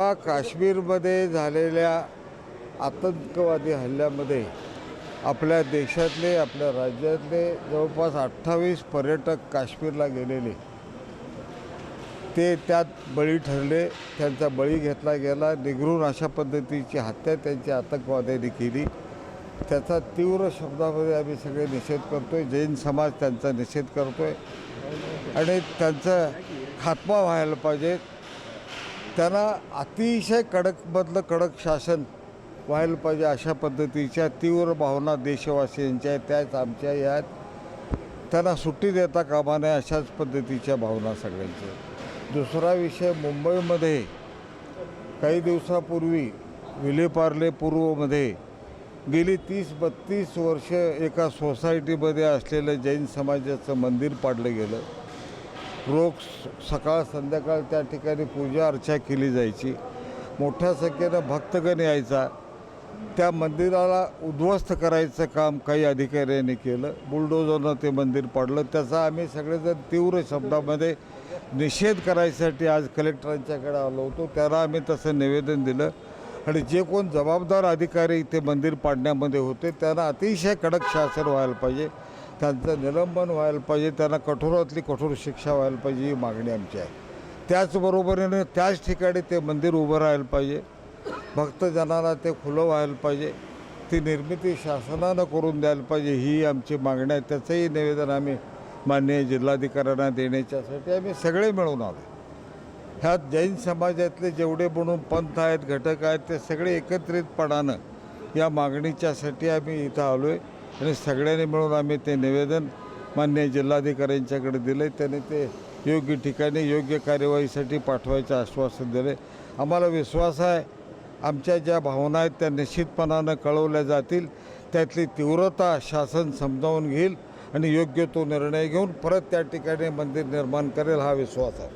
काश्मीरमध्ये झालेल्या आतंकवादी हल्ल्यामध्ये आपल्या देशातले आपल्या राज्यातले जवळपास अठ्ठावीस पर्यटक काश्मीरला गेलेले ते त्यात बळी ठरले त्यांचा बळी घेतला गेला निगरून अशा पद्धतीची हत्या त्यांच्या आतंकवाद्यांनी केली. त्याचा तीव्र शब्दामध्ये आम्ही सगळे निषेध करतो आहे जैन समाज त्यांचा निषेध करतो आहे आणि त्यांचा खात्मा व्हायला पाहिजेत त्यांना अतिशय कडकमधलं कडक शासन व्हायला पाहिजे अशा पद्धतीच्या तीव्र भावना देशवासियांच्या त्याच आमच्या यात त्यांना सुट्टी देता कामा नये अशाच पद्धतीच्या भावना सगळ्यांच्या दुसरा विषय मुंबईमध्ये काही दिवसापूर्वी विलेपार्ले पूर्वमध्ये गेली तीस बत्तीस वर्ष एका सोसायटीमध्ये असलेलं जैन समाजाचं मंदिर पाडलं गेलं. रोज सकाळ संध्याकाळ त्या ठिकाणी पूजा अर्चा केली जायची. मोठ्या संख्येनं भक्तगण यायचा. त्या मंदिराला उद्ध्वस्त करायचं काम काही अधिकाऱ्यांनी केलं. बुलडोजरनं ते मंदिर पाडलं. त्याचा आम्ही सगळेजण तीव्र शब्दामध्ये निषेध करायसाठी आज कलेक्टरांच्याकडे आलो होतो. त्याला आम्ही तसं निवेदन दिलं. आणि जे कोण जबाबदार अधिकारी इथे मंदिर पाडण्यामध्ये होते त्यांना अतिशय कडक शासन व्हायला पाहिजे. त्यांचं निलंबन व्हायला पाहिजे त्यांना कठोरातली कठोर शिक्षा व्हायला पाहिजे ही मागणी आमची आहे. त्याचबरोबरीने त्याच ठिकाणी ते मंदिर उभं राहायला पाहिजे भक्तजनाला ते खुलं व्हायला पाहिजे ती निर्मिती शासनानं करून द्यायला पाहिजे ही आमची मागणी आहे. त्याचंही निवेदन आम्ही माननीय जिल्हाधिकाऱ्यांना देण्याच्यासाठी आम्ही सगळे मिळून आलो ह्यात जैन समाजातले जेवढे म्हणून पंथ आहेत घटक आहेत ते सगळे एकत्रितपणानं या मागणीच्यासाठी आम्ही इथं आलो आहे आणि सगळ्यांनी मिळून आम्ही ते निवेदन मान्य जिल्हाधिकाऱ्यांच्याकडे दिलं. आहे त्यांनी ते योग्य ठिकाणी योग्य कार्यवाहीसाठी पाठवायचं आश्वासन दिले. आम्हाला विश्वास आहे आमच्या ज्या भावना आहेत त्या निश्चितपणानं कळवल्या जातील. त्यातली तीव्रता शासन समजावून घेईल आणि योग्य तो निर्णय घेऊन परत त्या ठिकाणी मंदिर निर्माण करेल हा विश्वास आहे.